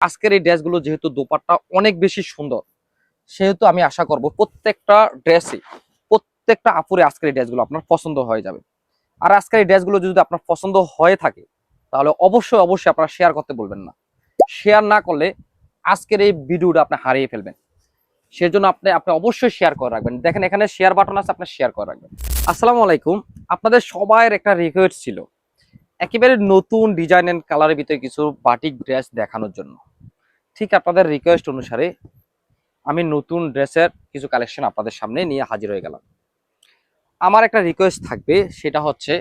আজকের এই ড্রেসগুলো যেহেতু দোপাট্টা অনেক বেশি সুন্দর, সেহেতু আমি আশা করব প্রত্যেকটা ড্রেসই প্রত্যেকটা আপুরে আজকের এই ড্রেসগুলো আপনার পছন্দ হয়ে যাবে। আর আজকের এই ড্রেসগুলো যদি আপনার পছন্দ হয়ে থাকে, তাহলে অবশ্যই অবশ্যই আপনারা শেয়ার করতে বলবেন না। শেয়ার না করলে আজকের এই ভিডিওটা আপনি হারিয়ে ফেলবেন। সেজন্য আপনি আপনি অবশ্যই শেয়ার করে রাখবেন। দেখেন, এখানে শেয়ার বাটন আছে, আপনি শেয়ার করে রাখবেন। আসসালামু আলাইকুম। আপনাদের সবাইয়ের একটা রিকোয়েস্ট ছিল, একেবারে নতুন ডিজাইন এন্ড কালারের ভিতরে কিছু বাটিক ড্রেস দেখানোর জন্য। ঠিক আপনাদের রিকোয়েস্ট অনুসারে আমি নতুন ড্রেসের কিছু কালেকশন আপনাদের সামনে নিয়ে হাজির হয়ে গেলাম। আমার একটা রিকোয়েস্ট থাকবে, সেটা হচ্ছে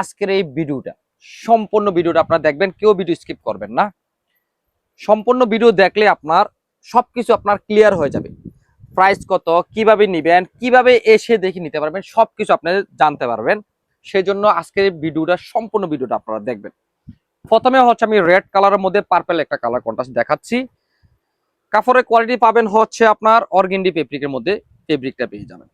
আজকের এই ভিডিওটা, সম্পূর্ণ ভিডিওটা আপনারা দেখবেন, কেউ ভিডিও স্কিপ করবেন না। সম্পূর্ণ ভিডিও দেখলে আপনার সবকিছু আপনার ক্লিয়ার হয়ে যাবে। প্রাইস কত, কীভাবে নিবেন, কীভাবে এসে দেখে নিতে পারবেন, সবকিছু আপনি জানতে পারবেন। সেই জন্য আজকের ভিডিওটা, সম্পূর্ণ ভিডিওটা আপনারা দেখবেন। প্রথমে হচ্ছে আমি রেড কালারের মধ্যে পার্পেল একটা কালার কন্ট্রাস্ট দেখাচ্ছি। কাপড়ের কোয়ালিটি পাবেন হচ্ছে আপনার অর্গেন্ডি ফেব্রিকের মধ্যে ফেব্রিকটা পেয়ে যাবেন।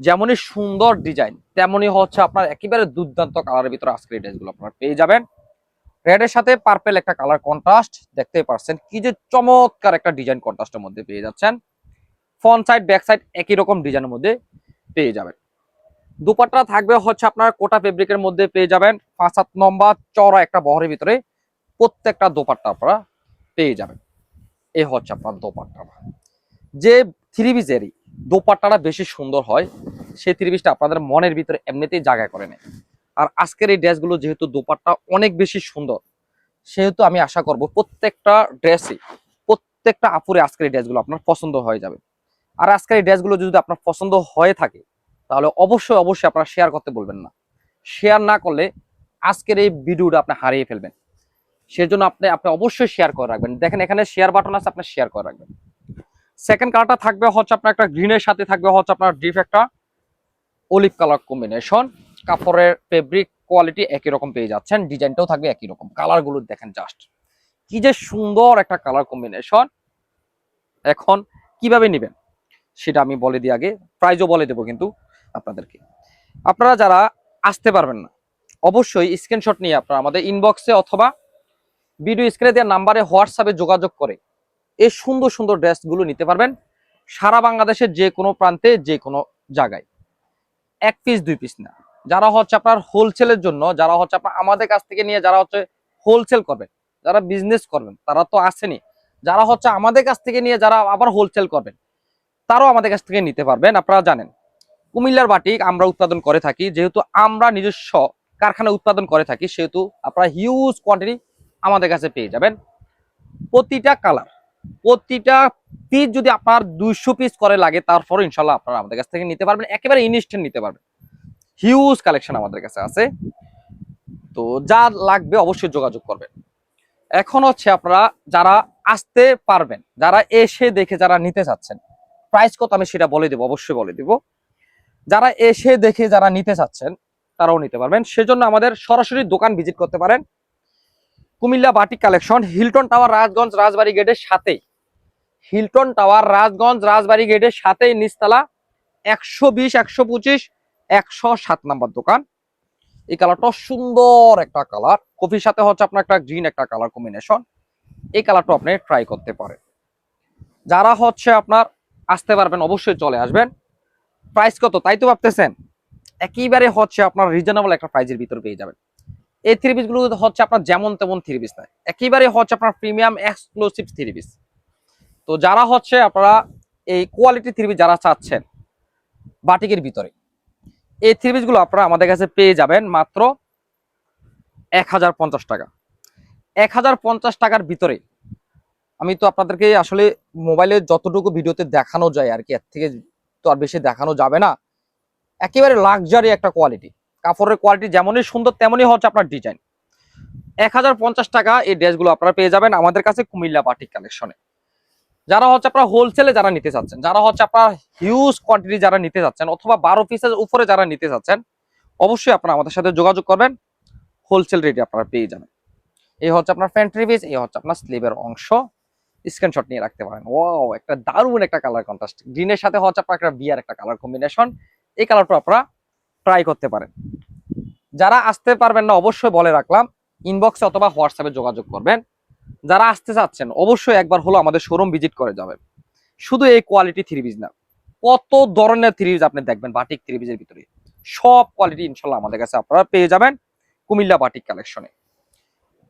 যেমনই সুন্দর ডিজাইন তেমনই হচ্ছে আপনার একেবারে দুর্দান্ত কালারের ভিতরে আজকের ড্রেসগুলো আপনারা পেয়ে যাবেন। রেডের সাথে পার্পেল একটা কালার কন্ট্রাস্ট দেখতে পারছেন কি যে চমৎকার একটা ডিজাইন কন্ট্রাস্টের মধ্যে পেয়ে যাচ্ছেন। ফ্রন্ট সাইড ব্যাক সাইড একই রকম ডিজাইনের মধ্যে পেয়ে যাবেন। দুপাট্টা থাকবে হচ্ছে আপনার কোটা ফেব্রিকের মধ্যে পেয়ে যাবেন। পাঁচ সাত নম্বর চড়া একটা বহরের ভিতরে প্রত্যেকটা দোপাট্টা আপনারা পেয়ে যাবেন। এই হচ্ছে আপনার দোপাট্টা। যে থ্রি পিসেরই দোপাট্টাটা বেশি সুন্দর হয়, সেই থ্রি পিসটা আপনাদের মনের ভিতরে এমনিতেই জায়গা করে নেয়। আর আজকের এই ড্রেসগুলো যেহেতু দোপাট্টা অনেক বেশি সুন্দর, সেহেতু আমি আশা করব প্রত্যেকটা ড্রেসই, প্রত্যেকটা আপুরে আজকের এই ড্রেসগুলো আপনার পছন্দ হয়ে যাবে। আর আজকের এই ড্রেসগুলো যদি আপনার পছন্দ হয়ে থাকে তাহলে অবশ্যই অবশ্যই আপনারা শেয়ার করতে বলবেন না। শেয়ার না করলে আজকের এই ভিডিওটা আপনি হারিয়ে ফেলবেন। সেজন্য আপনি আপনি অবশ্যই শেয়ার করে রাখবেন। দেখেন এখানে শেয়ার বাটন আছে, আপনি শেয়ার করে রাখবেন। সেকেন্ড কালারটা থাকবে হচ্ছে আপনার একটা গ্রিনের সাথে থাকবে হচ্ছে আপনার ডিপ একটা অলিভ কালার কম্বিনেশন কাপড়ের ফেব্রিক কোয়ালিটি একই রকম পেয়ে যাচ্ছেন ডিজাইনটাও থাকবে একই রকম। কালারগুলো দেখেন জাস্ট কি যে সুন্দর একটা কালার কম্বিনেশন এখন কীভাবে নেবেন? সেটা আমি বলে দিই আগে। প্রাইজও বলে দেবো কিন্তু। আপনাদেরকে। আপনারা যারা আসতে পারবেন না, অবশ্যই স্ক্রিনশট নিয়ে আপনারা আমাদের ইনবক্সে অথবা ভিডিও স্ক্রিনে দেওয়ার নাম্বারে হোয়াটসঅ্যাপে যোগাযোগ করে এই সুন্দর সুন্দর ড্রেসগুলো নিতে পারবেন সারা বাংলাদেশের যে কোনো প্রান্তে, যে কোনো জায়গায়। এক পিস দুই পিস না। যারা হচ্ছে আপনার হোলসেলের জন্য, যারা হচ্ছে আপনার আমাদের কাছ থেকে নিয়ে যারা হচ্ছে হোলসেল করবেন, যারা বিজনেস করবেন, তারা তো আসেনি। যারা হচ্ছে আমাদের কাছ থেকে নিয়ে যারা আবার হোলসেল করবেন, তারাও আমাদের কাছ থেকে নিতে পারবেন, আপনারা জানেন। কুমিল্লার বাটিক আমরা উৎপাদন করে থাকি, যেহেতু আমরা নিজস্ব কারখানা উৎপাদন করে থাকি, সেহেতু আপনারা হিউজ কোয়ান্টিটি আমাদের কাছে পেয়ে যাবেন। প্রতিটা কালার প্রতিটা পিস যদি আপনার দুইশো পিস করে লাগে তারপরে ইনশাল্লাহ আপনারা আমাদের কাছ থেকে নিতে পারবেন, একেবারে ইনস্ট্যান্ট নিতে পারবেন। হিউজ কালেকশন আমাদের কাছে আছে। তো যা লাগবে অবশ্যই যোগাযোগ করবেন। এখন হচ্ছে আপনারা যারা আসতে পারবেন, যারা এসে দেখে যারা নিতে চাচ্ছেন প্রাইস কত আমি সেটা বলে দেবো, অবশ্যই বলে দিব। যারা এসে দেখে যারা নিতে চাচ্ছেন, তারাও নিতে পারবেন। সেজন্য আমাদের সরাসরি দোকান ভিজিট করতে পারেন। Comilla batik collection Hilton tower Rajganj Rajbari গেটের সাথেই। হিলটন টাওয়ার রাজগঞ্জ রাজবাড়ি গেটের সাথেই নিচতলা একশো বিশ, একশো পঁচিশ, একশো সাত নাম্বার দোকান। এই কালারটা সুন্দর একটা কালার কফির সাথে হচ্ছে আপনার একটা গ্রিন একটা কালার কম্বিনেশন এই কালারটা আপনি ট্রাই করতে পারেন। যারা হচ্ছে আপনার আসতে পারবেন, অবশ্যই চলে আসবেন। প্রাইস কত? তাই তো ভাবতেছেন? একেবারে হচ্ছে আপনার রিজনেবল একটা প্রাইজের ভিতরে পেয়ে যাবেন। এই থ্রি পিসগুলো হচ্ছে আপনার যেমন তেমন থ্রি পিস নয়। একেবারে হচ্ছে আপনার প্রিমিয়াম এক্সক্লুসিভ থ্রি পিস তো যারা হচ্ছে আপনারা এই কোয়ালিটি থ্রি পিস যারা চাচ্ছেন, বাটিকের ভিতরে, এই থ্রি পিসগুলো আপনারা আমাদের কাছে পেয়ে যাবেন মাত্র এক হাজার পঞ্চাশ টাকা। এক হাজার পঞ্চাশ টাকার ভিতরে, আমি তো আপনাদেরকে আসলে মোবাইলে যতটুকু ভিডিওতে দেখানো যায় আর কি, এর থেকে তো আর বেশি দেখানো যাবে না। একেবারে লাক্সারি একটা কোয়ালিটি কাপড়ের কোয়ালিটি যেমনই সুন্দর, তেমনই হচ্ছে আপনার ডিজাইন এক হাজার পঞ্চাশ টাকা এই ড্রেসগুলো আপনারা পেয়ে যাবেন আমাদের কাছে কুমিল্লা বাটিক কালেকশনে যারা হচ্ছে আপনার হোলসেলে যারা নিতে চাচ্ছেন, যারা হচ্ছে আপনার হিউজ কোয়ান্টিটি যারা নিতে চাচ্ছেন, অথবা বারো পিসের উপরে যারা নিতে চাচ্ছেন, অবশ্যই আপনারা আমাদের সাথে যোগাযোগ করবেন। হোলসেল রেটে আপনারা পেয়ে যাবেন। এই হচ্ছে আপনার ফ্যান্ট্রি পিস এই হচ্ছে আপনার স্লিভের অংশ। স্ক্রিনশট নিয়ে রাখতে পারেন। ওয়াও একটা দারুণ একটা কালার কন্ট্রাস্ট গ্রিনের সাথে হচ্ছে আপনার একটা বিয়ার একটা কালার কম্বিনেশন এই কালারটা আপনারা ট্রাই করতে পারেন। যারা আসতে পারবেন না, অবশ্যই বলে রাখলাম ইনবক্সে অথবা হোয়াটসঅ্যাপে যোগাযোগ করবেন। যারা আসতে চাচ্ছেন, অবশ্যই একবার হলো আমাদের শোরুম ভিজিট করে যাবেন। শুধু এই কোয়ালিটি থ্রি পিস না, কত ধরনের থ্রি পিস আপনি দেখবেন বাটিক থ্রি পিসের ভিতরে। সব কোয়ালিটি ইনশাল্লাহ আমাদের কাছে আপনারা পেয়ে যাবেন কুমিল্লা বাটিক কালেকশনে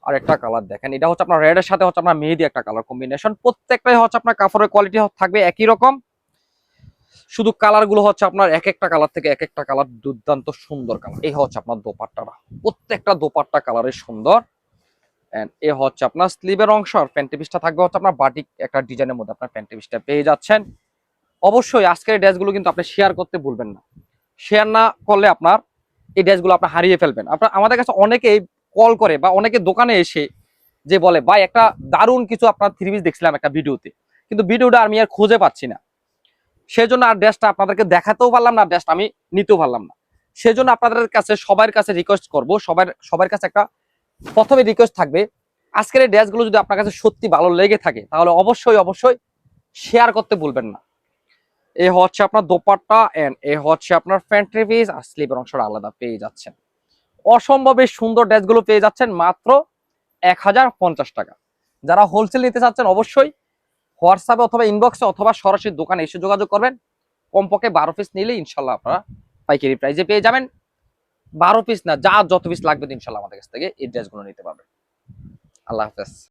আর একটা কালার দেখেন। এটা হচ্ছে আপনার রেডের সাথে হচ্ছে আপনার মেহেদি একটা কালার কম্বিনেশন প্রত্যেকটাই হচ্ছে আপনার কাপড়ের কোয়ালিটি থাকবে একই রকম। শুধু কালারগুলো হচ্ছে আপনার এক একটা কালার থেকে এক একটা কালার দুর্দান্ত সুন্দর কালার এই হচ্ছে আপনার দোপাট্টাটা প্রত্যেকটা দোপাট্টা কালারের সুন্দর। এন্ড এ হচ্ছে আপনার স্লিভের অংশ আর প্যান্টি পিসটা থাকবে হচ্ছে আপনার বাটিক একটা ডিজাইনের মধ্যে আপনার প্যান্টি পিসটা পেয়ে যাচ্ছেন। অবশ্যই আজকের এই ড্রেসগুলো কিন্তু আপনি শেয়ার করতে ভুলবেন না। শেয়ার না করলে আপনার এই ড্রেসগুলো আপনি হারিয়ে ফেলবেন। আপনার আমাদের কাছে অনেকেই কল করে বা অনেকে দোকানে এসে যে বলে, ভাই, একটা দারুণ কিছু আপনার থ্রি পিস দেখছিলাম একটা ভিডিওতে। কিন্তু ভিডিওটা আমি আর খুঁজে পাচ্ছি না। সেই জন্য আর ড্রেসটা আপনাদেরকে দেখাতেও পারলাম না ড্রেসটা আমি নিতেও পারলাম না। সেই জন্য আপনাদের কাছে, সবার কাছে রিকোয়েস্ট করব, সবার সবার কাছে একটা প্রথমে রিকোয়েস্ট থাকবে, আজকের এই ড্রেসগুলো যদি আপনার কাছে সত্যি ভালো লেগে থাকে, তাহলে অবশ্যই অবশ্যই শেয়ার করতে ভুলবেন না। এ হচ্ছে আপনার দোপাট্টা এন্ড এ হচ্ছে আপনার ফ্যান্ট্রি পিস আর স্লিপের অংশটা আলাদা পেয়ে যাচ্ছেন। অসম্ভবে সুন্দর ড্রেসগুলো পেয়ে যাচ্ছেন মাত্র এক হাজার পঞ্চাশ টাকা। যারা হোলসেল নিতে চাচ্ছেন অবশ্যই হোয়াটসঅ্যাপে অথবা ইনবক্সে অথবা সরাসরি দোকানে এসে যোগাযোগ করবেন। কমপক্ষে বারো পিস নিলে ইনশাল্লাহ আপনারা পাইকারি প্রাইজে পেয়ে যাবেন। বারো পিস না, যা যত পিস লাগবে ইনশাল্লাহ আমাদের কাছ থেকে এই ড্রেসগুলো নিতে পারবেন। আল্লাহ হাফেজ।